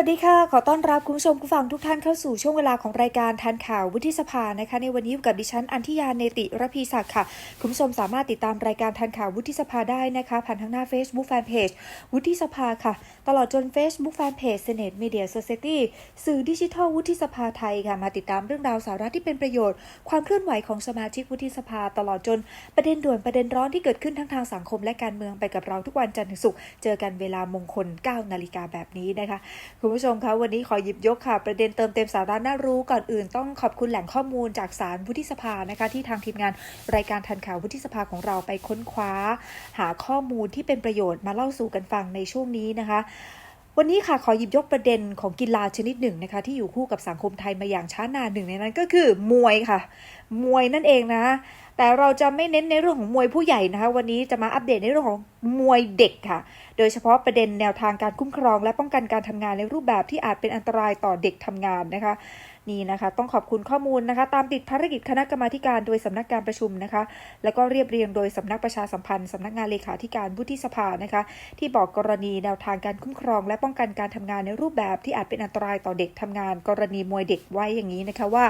วัสดีค่ะ ขอต้อนรับคุณผู้ชมผู้ฟังทุกท่านเข้าสู่ช่วงเวลาของรายการทันข่าววุฒิสภานะคะ ในวันนี้อยู่กับดิฉันอันทิยาเนติรพีศักดิ์ค่ะ คุณผู้ชมสามารถติดตามรายการทันข่าววุฒิสภาได้นะคะ ผ่านทางหน้า Facebook Fanpage วุฒิสภาค่ะ ตลอดจน Facebook Fanpage Senate Media Society สื่อดิจิทัลวุฒิสภาไทยค่ะ มาติดตามเรื่องราวสาระที่เป็นประโยชน์ ความเคลื่อนไหวของสมาชิกวุฒิสภา ตลอดจนประเด็นด่วนประเด็นร้อนที่เกิดขึ้นทั้งทางสังคมและการเมืองไปกับเราทุกวันจันทร์ถึงศุกร์เจอกันเวลามงคล 9 นาฬิกาแบบนี้นะคะคุณผู้ชมคะวันนี้ขอหยิบยกค่ะ ประเด็นเติมเต็มสาระน่ารู้ก่อนอื่นต้องขอบคุณแหล่งข้อมูลจากสารวุฒิสภานะคะ ที่ทางทีมงานรายการทันข่าววุฒิสภาของเราไปค้นคว้า หาข้อมูลที่เป็นประโยชน์มาเล่าสู่กันฟังในช่วงนี้นะคะวันนี้ค่ะขอหยิบยกประเด็นของกีฬาชนิดหนึ่งนะคะที่อยู่คู่กับสังคมไทยมาอย่างช้านานหนึ่งในนั้นก็คือมวยค่ะ มวยนั่นเองนะ แต่เราจะไม่เน้นในเรื่องของมวยผู้ใหญ่นะคะ วันนี้จะมาอัปเดตในเรื่องของมวยเด็กค่ะ โดยเฉพาะประเด็นแนวทางการคุ้มครอง และป้องกันการทำงานในรูปแบบที่อาจเป็นอันตรายต่อเด็กทำงานนะคะ นี่นะคะ ต้องขอบคุณข้อมูลนะคะ ตามติดภารกิจคณะกรรมาการโดยสำนักการประชุมนะคะ แล้วก็เรียบเรียงโดยสำนักประชาสัมพันธ์สำนักงานเลขาธิการวุฒิสภานะคะ ที่บอกกรณีแนวทางการคุ้มครอง และป้องกันการทำงานในรูปแบบที่อาจเป็นอันตรายต่อเด็กทำงาน กรณีมวยเด็กไว้อย่างนี้นะคะว่า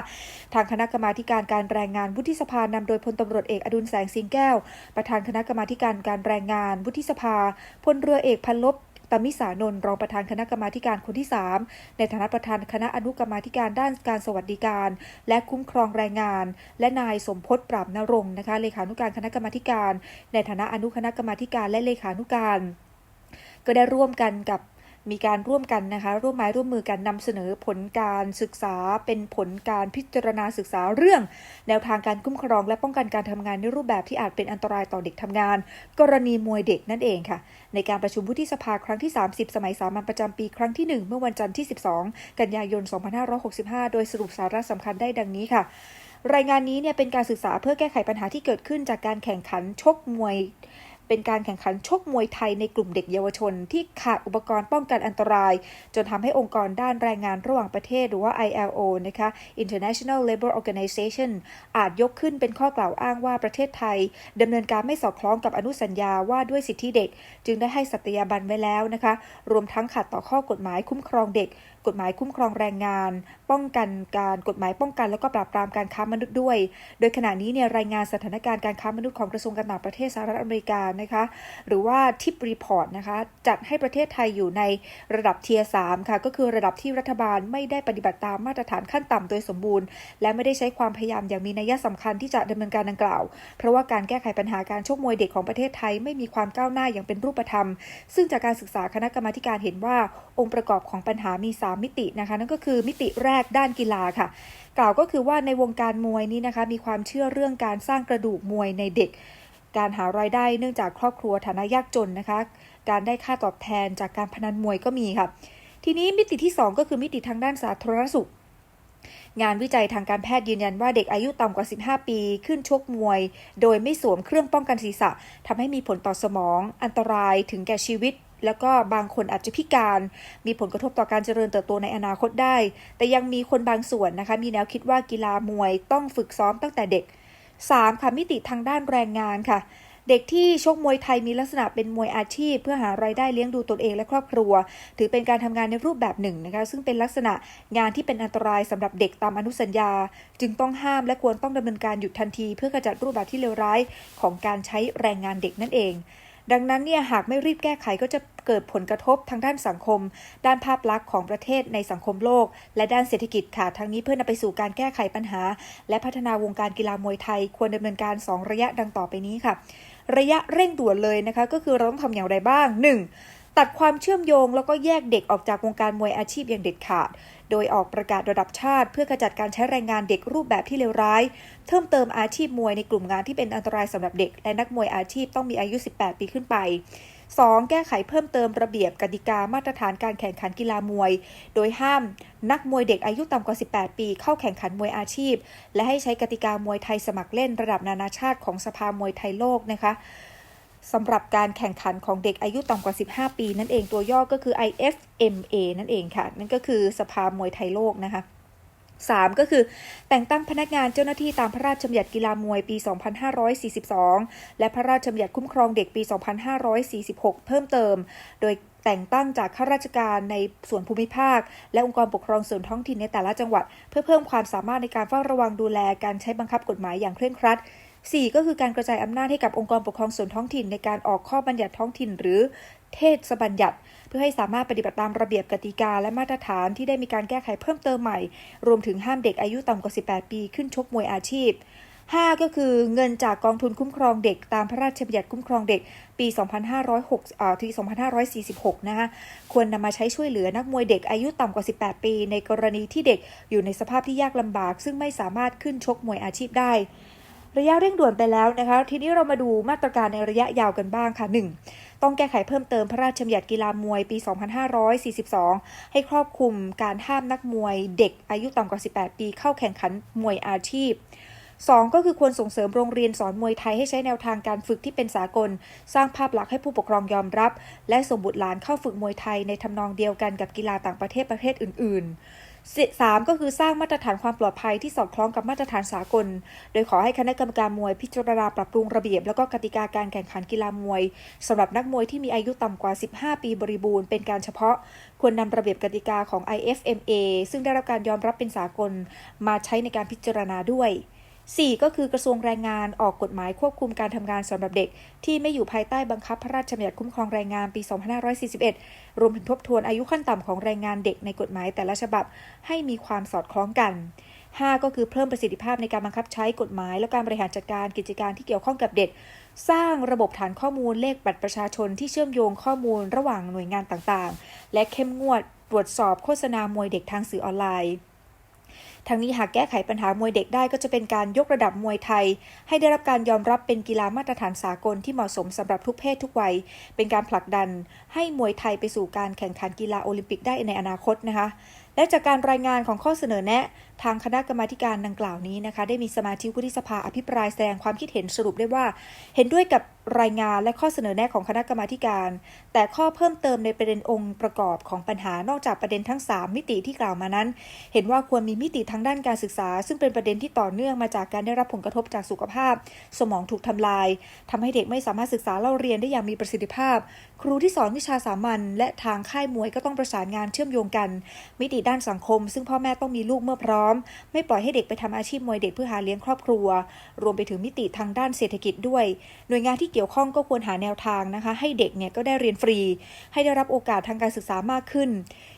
ทางคณะกรรมาการการแรงงานวุฒิสภานำโดยพลตำรวจเอกอดุลแสงสิงแก้ว ประธานคณะกรรมาการการแรงงานวุฒิสภาพลเรือเอกพันลบ ตมิสานนท์รองประธานคณะกรรมาการคนที่ 3 ในฐานะประธานคณะอนุกรรมาการด้านการสวัสดิการ และคุ้มครองแรงงาน และนายสมพศปราบนรงค์นะคะเลขานุการคณะกรรมาการ ในฐานะอนุคณะกรรมาการและเลขานุการก็ได้ร่วมกันกับ มีการร่วมกันนะคะร่วมไม้ร่วมมือกันนำเสนอผลการศึกษาเป็นผลการพิจารณาศึกษาเรื่อง แนวทางการคุ้มครองและป้องกันการทำงานในรูปแบบที่อาจเป็นอันตรายต่อเด็กทำงาน กรณีมวยเด็กนั่นเองค่ะ ในการประชุมวุฒิสภาครั้งที่ 30 สมัยสามัญประจำปีครั้งที่ 1 เมื่อวันจันทร์ที่ 12 กันยายน 2565 โดยสรุปสาระสำคัญได้ดังนี้ค่ะรายงานนี้เนี่ยเป็นการศึกษาเพื่อแก้ไขปัญหาที่เกิดขึ้นจากการแข่งขันชกมวย เป็นการแข่งขันชกมวยไทยในกลุ่มเด็กเยาวชน ที่ขาดอุปกรณ์ป้องกันอันตราย จนทำให้องค์กรด้านแรงงานระหว่างประเทศหรือว่า ILO นะคะ International Labour Organization อาจยกขึ้นเป็นข้อกล่าวอ้างว่าประเทศไทยดำเนินการไม่สอดคล้องกับอนุสัญญาว่าด้วยสิทธิเด็ก จึงได้ให้สัตยาบันไว้แล้วนะคะ รวมทั้งขัดต่อข้อกฎหมายคุ้มครองเด็ก กฎหมายคุ้มครองแรงงาน ป้องกันการกฎหมายป้องกัน แล้วก็ปราบปรามการค้ามนุษย์ด้วย โดยขณะนี้เนี่ยรายงานสถานการณ์การค้ามนุษย์ของกระทรวงการต่างประเทศสหรัฐอเมริกานะคะหรือว่าทิปรีพอร์ตนะคะจัดให้ประเทศไทยอยู่ในระดับเทียสามค่ะก็คือระดับที่รัฐบาลไม่ได้ปฏิบัติตามมาตรฐานขั้นต่ำโดยสมบูรณ์ และไม่ได้ใช้ความพยายามอย่างมีนัยสำคัญที่จะดำเนินการดังกล่าว เพราะว่าการแก้ไขปัญหาการชกมวยเด็กของประเทศไทยไม่มีความก้าวหน้าอย่างเป็นรูปธรรม ซึ่งจากการศึกษาคณะกรรมาการเห็นว่าองค์ประกอบของปัญหามี 3มิตินะคะ นั่นก็คือมิติแรกด้านกีฬาค่ะ กล่าวก็คือว่าในวงการมวยนี้นะคะ มีความเชื่อเรื่องการสร้างกระดูกมวยในเด็ก การหารายได้เนื่องจากครอบครัวฐานะยากจนนะคะ การได้ค่าตอบแทนจากการพนันมวยก็มีค่ะ ทีนี้มิติที่ 2 ก็คือมิติทางด้านสาธารณสุขงานวิจัยทางการแพทย์ยืนยันว่าเด็กอายุต่ำกว่า 15 ปี ขึ้นชกมวย โดยไม่สวมเครื่องป้องกันศีรษะทำให้มีผลต่อสมอง อันตรายถึงแก่ชีวิต แล้วก็บางคนอาจจะพิการ มีผลกระทบต่อการเจริญเติบโตในอนาคตได้ แต่ยังมีคนบางส่วนนะคะ มีแนวคิดว่ากีฬามวยต้องฝึกซ้อมตั้งแต่เด็ก 3. ค่ะมิติทางด้านแรงงานค่ะเด็กที่ชกมวยไทยมีลักษณะเป็นมวยอาชีพ เพื่อหารายได้เลี้ยงดูตนเองและครอบครัว ถือเป็นการทำงานในรูปแบบหนึ่งนะคะซึ่งเป็นลักษณะงานที่เป็นอันตรายสำหรับเด็กตามอนุสัญญา จึงต้องห้ามและควรต้องดำเนินการหยุดทันที เพื่อขจัดรูปแบบที่เลวร้ายของการใช้แรงงานเด็กนั่นเอง ดังนั้นเนี่ยหากไม่รีบแก้ไขก็จะเกิดผลกระทบทางด้านสังคม ด้านภาพลักษณ์ของประเทศในสังคมโลก และด้านเศรษฐกิจค่ะทั้งนี้เพื่อนำไปสู่การแก้ไขปัญหา และพัฒนาวงการกีฬามวยไทย ควรดำเนินการ 2 ระยะดังต่อไปนี้ค่ะ ระยะเร่งด่วนเลยนะคะ ก็คือเราต้องทำอย่างไรบ้าง 1. ตัดความเชื่อมโยงแล้วก็แยกเด็กออกจากวงการมวยอาชีพอย่างเด็ดขาด โดยออกประกาศระดับชาติ เพื่อขจัดการใช้แรงงานเด็กรูปแบบที่เลวร้าย เพิ่มเติมอาชีพมวยในกลุ่มงานที่เป็นอันตรายสำหรับเด็ก และนักมวยอาชีพต้องมีอายุ 18 ปีขึ้นไป 2. แก้ไขเพิ่มเติมระเบียบกติกามาตรฐานการแข่งขันกีฬามวย โดยห้ามนักมวยเด็กอายุต่ำกว่า 18 ปี เข้าแข่งขันมวยอาชีพ และให้ใช้กติกามวยไทยสมัครเล่นระดับนานาชาติของสภามวยไทยโลกนะคะ สำหรับการแข่งขันของเด็กอายุต่ำกว่า 15 ปี นั่นเองตัวย่อก็คือ IFMA นั่นเองค่ะ นั่นก็คือสภามวยไทยโลกนะคะ 3 ก็คือแต่งตั้งพนักงานเจ้าหน้าที่ตามพระราชบัญญัติกีฬามวยปี 2542 และพระราชบัญญัติคุ้มครองเด็กปี 2546 เพิ่มเติม โดยแต่งตั้งจากข้าราชการในส่วนภูมิภาค และองค์กรปกครองส่วนท้องถิ่นในแต่ละจังหวัด เพื่อเพิ่มความสามารถในการเฝ้าระวังดูแลการใช้บังคับกฎหมายอย่างเคร่งครัด 4 ก็คือการกระจายอำนาจให้กับองค์กรปกครองส่วนท้องถิ่นในการออกข้อบัญญัติท้องถิ่นหรือเทศบัญญัติ เพื่อให้สามารถปฏิบัติตามระเบียบกติกาและมาตรฐานที่ได้มีการแก้ไขเพิ่มเติมใหม่ รวมถึงห้ามเด็กอายุต่ำกว่า 18 ปีขึ้นชกมวยอาชีพ 5 ก็คือเงินจากกองทุนคุ้มครองเด็กตามพระราชบัญญัติคุ้มครองเด็กปี 2506อ่าที่2546 นะคะควรนำมาใช้ช่วยเหลือนักมวยเด็กอายุต่ำกว่า 18 ปี ในกรณีที่เด็กอยู่ในสภาพที่ยากลำบาก ซึ่งไม่สามารถขึ้นชกมวยอาชีพได้ ระยะเร่งด่วนไปแล้วนะคะ ทีนี้เรามาดูมาตรการในระยะยาวกันบ้างค่ะ 1. ต้องแก้ไขเพิ่มเติมพระราชบัญญัติกีฬามวยปี 2542 ให้ครอบคลุมการห้ามนักมวยเด็กอายุต่ำกว่า 18 ปีเข้าแข่งขันมวยอาชีพ 2. ก็คือควรส่งเสริมโรงเรียนสอนมวยไทยให้ใช้แนวทางการฝึกที่เป็นสากล สร้างภาพลักษณ์ให้ผู้ปกครองยอมรับ และส่งบุตรหลานเข้าฝึกมวยไทยในทำนองเดียวกันกับกีฬาต่างประเทศประเภทอื่น ๆ 3. ก็คือสร้างมาตรฐานความปลอดภัยที่สอดคล้องกับมาตรฐานสากล โดยขอให้คณะกรรมการมวยพิจารณาปรับปรุงระเบียบ และก็กติกาการแข่งขันกีฬามวยสำหรับนักมวยที่มีอายุต่ำกว่า 15 ปีบริบูรณ์เป็นการเฉพาะ ควรนำระเบียบกติกาของ IFMA ซึ่งได้รับการยอมรับเป็นสากล มาใช้ในการพิจารณาด้วย 4. ก็คือกระทรวงแรงงานออกกฎหมายควบคุมการทำงานสำหรับเด็ก ที่ไม่อยู่ภายใต้บังคับพระราชบัญญัติคุ้มครองแรงงานปี 2541 รวมถึงทบทวนอายุขั้นต่ำของแรงงานเด็กในกฎหมายแต่ละฉบับ ให้มีความสอดคล้องกัน 5. ก็คือเพิ่มประสิทธิภาพในการบังคับใช้กฎหมาย และการบริหารจัดการกิจการที่เกี่ยวข้องกับเด็ก สร้างระบบฐานข้อมูลเลขบัตรประชาชนที่เชื่อมโยงข้อมูลระหว่างหน่วยงานต่างๆ และเข้มงวดตรวจสอบโฆษณามวยเด็กทางสื่อออนไลน์ ทั้งนี้หากแก้ไขปัญหามวยเด็กได้ก็จะเป็นการยกระดับมวยไทย ให้ได้รับการยอมรับเป็นกีฬามาตรฐานสากลที่เหมาะสมสำหรับทุกเพศทุกวัย เป็นการผลักดันให้มวยไทยไปสู่การแข่งขันกีฬาโอลิมปิกได้ในอนาคตนะคะ และจากการรายงานของข้อเสนอแนะ ทางคณะกรรมาการดังกล่าวนี้นะคะได้มีสมาชิกวุฒิสภาอภิปรายแสดงความคิดเห็นสรุปได้ว่า เห็นด้วยกับรายงานและข้อเสนอแนะของคณะกรรมาการ แต่ข้อเพิ่มเติมในประเด็นองค์ประกอบของปัญหานอกจากประเด็นทั้ง 3 มิติที่กล่าวมานั้น เห็นว่าควรมีมิติทางด้านการศึกษา ซึ่งเป็นประเด็นที่ต่อเนื่องมาจากการได้รับผลกระทบจากสุขภาพ สมองถูกทำลายทำให้เด็กไม่สามารถศึกษาเล่าเรียนได้อย่างมีประสิทธิภาพ ครูที่สอนวิชาสามัญและทางค่ายมวยก็ต้องประสานงานเชื่อมโยงกัน มิติด้านสังคม ซึ่งพ่อแม่ต้องมีลูกเมื่อพร้อมไม่ปล่อยให้เด็กไปทำอาชีพมวยเด็กเพื่อหาเลี้ยงครอบครัว รวมไปถึงมิติทางด้านเศรษฐกิจด้วย หน่วยงานที่เกี่ยวข้องก็ควรหาแนวทางนะคะ ให้เด็กเนี่ยก็ได้เรียนฟรี ให้ได้รับโอกาสทางการศึกษามากขึ้น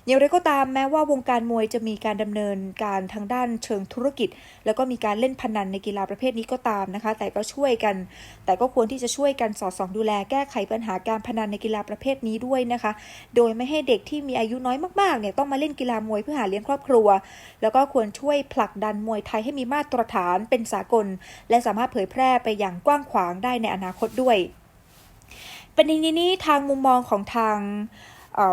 อย่างไรก็ตามแม้ว่าวงการมวยจะมีการดำเนินการทางด้านเชิงธุรกิจ แล้วก็มีการเล่นพนันในกีฬาประเภทนี้ก็ตามนะคะ แต่ก็ช่วยกัน แต่ก็ควรที่จะช่วยกันสอดส่องดูแลแก้ไขปัญหาการพนันในกีฬาประเภทนี้ด้วยนะคะ โดยไม่ให้เด็กที่มีอายุน้อยมากๆเนี่ยต้องมาเล่นกีฬามวยเพื่อหาเลี้ยงครอบครัว แล้วก็ควรช่วยผลักดันมวยไทยให้มีมาตรฐานเป็นสากล และสามารถเผยแพร่ไปอย่างกว้างขวางได้ในอนาคตด้วยประเด็นนี้ทางมุมมองของทาง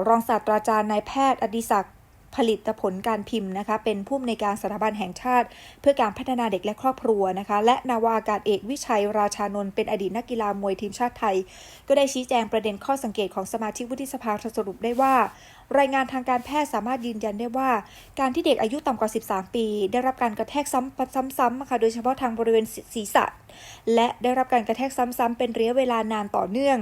รองศาสตราจารย์นายแพทย์อดิศักดิ์ผลิตผลการพิมพ์นะคะ เป็นผู้อำนวยการสถาบันแห่งชาติ เพื่อการพัฒนาเด็กและครอบครัวนะคะ และนาวาอากาศเอกวิชัยราชานนท์เป็นอดีตนักกีฬามวยทีมชาติไทย ก็ได้ชี้แจงประเด็นข้อสังเกตของสมาชิกวุฒิสภาสรุปได้ว่า รายงานทางการแพทย์สามารถยืนยันได้ว่า การที่เด็กอายุต่ำกว่า 13 ปี ได้รับการกระแทกซ้ำๆค่ะโดยเฉพาะทางบริเวณศีรษะ และได้รับการกระแทกซ้ำๆเป็นระยะเวลานานต่อเนื่อง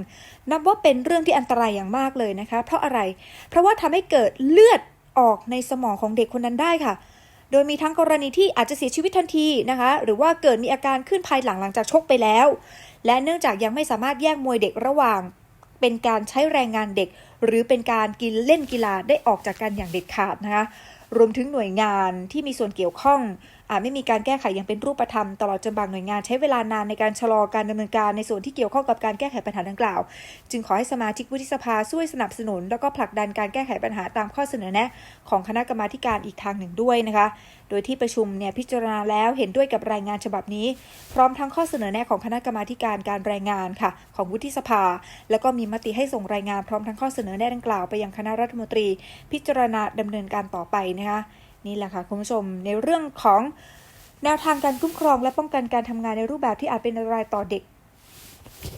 นับว่าเป็นเรื่องที่อันตรายอย่างมากเลยนะคะ เพราะอะไร เพราะว่าทำให้เกิดเลือดออกในสมองของเด็กคนนั้นได้ค่ะโดยมีทั้งกรณีที่อาจจะเสียชีวิตทันทีนะคะ หรือว่าเกิดมีอาการขึ้นภายหลังหลังจากชกไปแล้ว และเนื่องจากยังไม่สามารถแยกมวยเด็กระหว่าง เป็นการใช้แรงงานเด็ก หรือเป็นการกินเล่นกีฬาได้ออกจากกันอย่างเด็ดขาดนะคะรวมถึงหน่วยงานที่มีส่วนเกี่ยวข้องอาจไม่มีการแก้ไขอย่างเป็นรูปธรรมตลอดจนบางหน่วยงานใช้เวลานานในการชะลอการดำเนินการในส่วนที่เกี่ยวข้องกับการแก้ไขปัญหาดังกล่าว จึงขอให้สมาชิกวุฒิสภาช่วยสนับสนุน แล้วก็ผลักดันการแก้ไขปัญหาตามข้อเสนอแนะของคณะกรรมาการอีกทางหนึ่งด้วยนะคะ โดยที่ประชุมเนี่ยพิจารณาแล้วเห็นด้วยกับรายงานฉบับนี้ พร้อมทั้งข้อเสนอแนะของคณะกรรมาการการรายงานค่ะ ของวุฒิสภา แล้วก็มีมติให้ส่งรายงานพร้อมทั้งข้อเสนอแนะดังกล่าวไปยังคณะรัฐมนตรี พิจารณาดำเนินการต่อไปนะคะนี่แหละค่ะคุณผู้ชมในเรื่องของแนวทางการคุ้มครองและป้องกันการทำงานในรูปแบบที่อาจเป็นอันตรายต่อเด็ก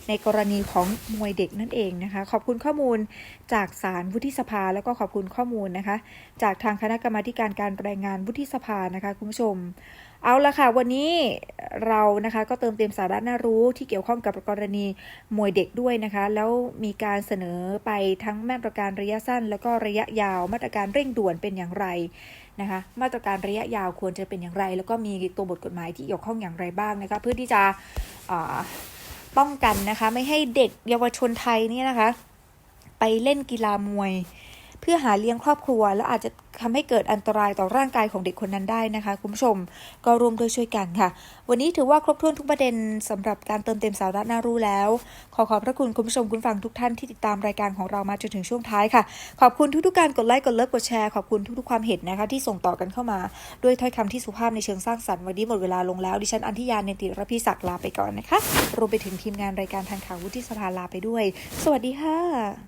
ในกรณีของมวยเด็กนั่นเองนะคะ ขอบคุณข้อมูลจากสารวุฒิสภา แล้วก็ขอบคุณข้อมูลนะคะ จากทางคณะกรรมาการการรายงานวุฒิสภานะคะคุณผู้ชม เอาละค่ะ วันนี้เรานะคะก็เติมเต็มสาระน่ารู้ที่เกี่ยวข้องกับกรณีมวยเด็กด้วยนะคะ แล้วมีการเสนอไปทั้งมาตรการระยะสั้น แล้วก็ระยะยาวมาตรการเร่งด่วนเป็นอย่างไรนะคะ มาตรการระยะยาวควรจะเป็นอย่างไร แล้วก็มีตัวบทกฎหมายที่เกี่ยวข้องอย่างไรบ้างนะคะ เพื่อที่จะป้องกันนะคะ ไม่ให้เด็กเยาวชนไทยนี่นะคะ ไปเล่นกีฬามวย เพื่อหาเลี้ยงครอบครัว แล้วอาจจะทำให้เกิดอันตรายต่อร่างกายของเด็กคนนั้นได้นะคะ คุณผู้ชมก็ร่วมด้วยช่วยกันค่ะ วันนี้ถือว่าครบถ้วนทุกประเด็นสำหรับการเติมเต็มสาระน่ารู้แล้ว ขอขอบพระคุณคุณผู้ชมคุณฟังทุกท่านที่ติดตามรายการของเรามาจนถึงช่วงท้ายค่ะ ขอบคุณทุกๆการกดไลค์กดเลิฟกดแชร์ขอบคุณทุกๆความเห็นนะคะ ที่ส่งต่อกันเข้ามาด้วยถ้อยคำที่สุภาพในเชิงสร้างสรรค์วันนี้หมดเวลาลงแล้วดิฉันอันทิยาเนติรพิศักดิ์ลาไปก่อนนะคะรวมไปถึงทีมงานรายการทางข่าววุฒิสภาลาไปด้วย สวัสดีค่ะ